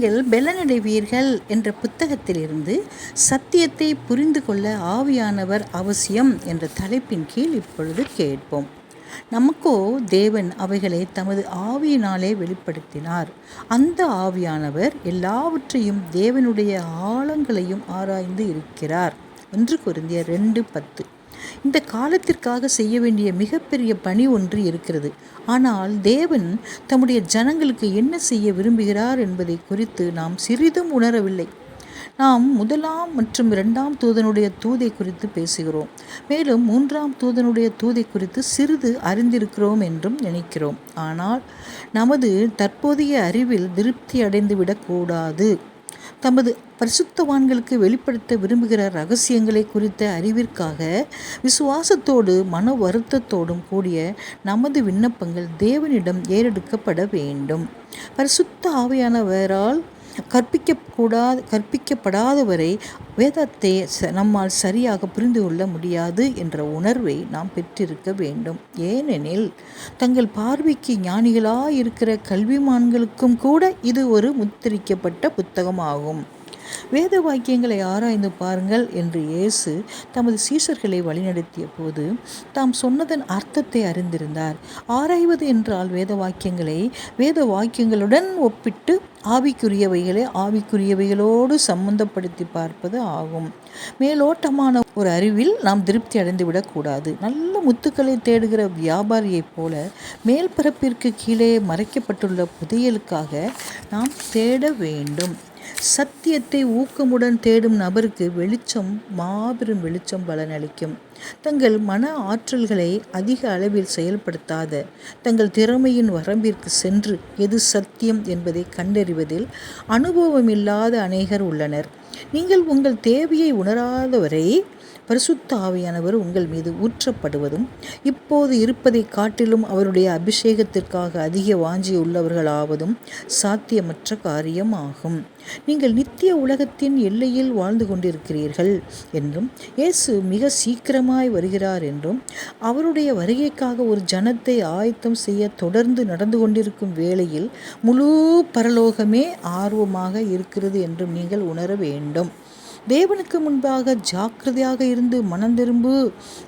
நீங்கள் பெலனடைவீர்கள் என்ற புத்தகத்திலிருந்து சத்தியத்தை புரிந்து கொள்ள ஆவியானவர் அவசியம் என்ற தலைப்பின் கீழ் இப்பொழுது கேட்போம். நமக்கோ தேவன் அவைகளை தமது ஆவியினாலே வெளிப்படுத்தினார். அந்த ஆவியானவர் எல்லாவற்றையும் தேவனுடைய ஆழங்களையும் ஆராய்ந்து இருக்கிறார். என்று குருந்திய ரெண்டு பத்து. இந்த காலத்திற்காக செய்ய வேண்டிய மிகப்பெரிய பணி ஒன்று இருக்கிறது. ஆனால் தேவன் தம்முடைய ஜனங்களுக்கு என்ன செய்ய விரும்புகிறார் என்பதை குறித்து நாம் சிறிதும் உணரவில்லை. நாம் முதலாம் மற்றும் இரண்டாம் தூதனுடைய தூதை குறித்து பேசுகிறோம். மேலும் மூன்றாம் தூதனுடைய தூதை குறித்து சிறிது அறிந்திருக்கிறோம் என்றும் நினைக்கிறோம். ஆனால் நமது தற்போதைய அறிவில் திருப்தி அடைந்து விடக்கூடாது தமது பரிசுத்தவான்களுக்கு வெளிப்படுத்த விரும்புகிற ரகசியங்களை குறித்த அறிவிற்காக விசுவாசத்தோடு மன வருத்தத்தோடும் கூடிய நமது விண்ணப்பங்கள் தேவனிடம் ஏறெடுக்கப்பட வேண்டும். பரிசுத்த ஆவையானவரால் கற்பிக்கக்கூடாது கற்பிக்கப்படாதவரை வேதத்தை நம்மால் சரியாக புரிந்து கொள்ள முடியாது என்ற உணர்வை நாம் பெற்றிருக்க வேண்டும். ஏனெனில் தங்கள் பார்வைக்கு ஞானிகளாக இருக்கிற கல்விமான்களுக்கும் கூட இது ஒரு முத்திரிக்கப்பட்ட புத்தகமாகும். வேத வாக்கியங்களை ஆராய்ந்து பாருங்கள் என்று இயேசு தமது சீசர்களை வழிநடத்திய போது தாம் சொன்னதன் அர்த்தத்தை அறிந்திருந்தார். ஆராய்வது என்றால் வேத வாக்கியங்களை வேத வாக்கியங்களுடன் ஒப்பிட்டு ஆவிக்குரியவைகளை ஆவிக்குரியவைகளோடு சம்பந்தப்படுத்தி பார்ப்பது ஆகும். மேலோட்டமான ஒரு அறிவில் நாம் திருப்தி அடைந்து விடக்கூடாது. நல்ல முத்துக்களை தேடுகிற வியாபாரியைப் போல மேல்பரப்பிற்கு கீழே மறைக்கப்பட்டுள்ள புதையலுக்காக நாம் தேட வேண்டும். சத்தியத்தை ஊக்கமுடன் தேடும் நபருக்கு வெளிச்சம் மாபெரும் வெளிச்சம் பலனளிக்கும். தங்கள் மன ஆற்றல்களை அதிக அளவில் செயல்படுத்தாத தங்கள் திறமையின் வரம்பிற்கு சென்று எது சத்தியம் என்பதை கண்டறிவதில் அனுபவமில்லாத அநேகர் உள்ளனர். நீங்கள் உங்கள் தேவையை உணராதவரை பரிசுத்த ஆவியானவர் உங்கள் மீது ஊற்றப்படுவதும் இப்போது இருப்பதை காட்டிலும் அவருடைய அபிஷேகத்திற்காக அதிக வாஞ்சி உள்ளவர்களாவதும் சாத்தியமற்ற காரியமாகும். நீங்கள் நித்திய உலகத்தின் எல்லையில் வாழ்ந்து கொண்டிருக்கிறீர்கள் என்றும் இயேசு மிக சீக்கிரமாய் வருகிறார் என்றும் அவருடைய வருகைக்காக ஒரு ஜனத்தை ஆயத்தம் செய்ய தொடர்ந்து நடந்து கொண்டிருக்கும் வேளையில் முழு பரலோகமே ஆர்வமாக இருக்கிறது என்றும் நீங்கள் உணர வேண்டும். தேவனுக்கு முன்பாக ஜாக்கிரதையாக இருந்து மனம் திரும்பு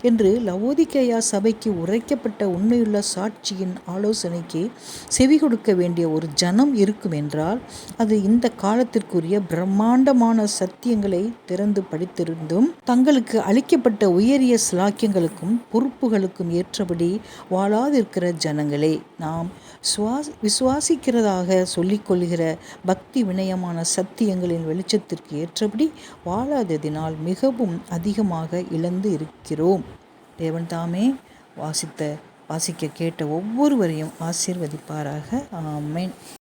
என்று லவோதிக்கையா சபைக்கு உரைக்கப்பட்ட உண்மையுள்ள சாட்சியின் ஆலோசனைக்கு செவி கொடுக்க வேண்டிய ஒரு ஜனம் இருக்கும் என்றால் அது இந்த காலத்திற்குரிய பிரம்மாண்டமான சத்தியங்களை திறந்து படித்திருந்தும் தங்களுக்கு அளிக்கப்பட்ட உயரிய சிலாக்கியங்களுக்கும் பொறுப்புகளுக்கும் ஏற்றபடி வாழாதிருக்கிற ஜனங்களே நாம் சுவாஸ் விசுவாசிக்கிறதாக சொல்லிக்கொள்கிற பக்தி வினயமான சத்தியங்களின் வெளிச்சத்திற்கு ஏற்றபடி வாழாததினால் மிகவும் அதிகமாக இழந்து இருக்கிறோம். தேவன் தாமே வாசித்த வாசிக்க கேட்ட ஒவ்வொருவரையும் ஆசீர்வதிப்பாராக. ஆமேன்.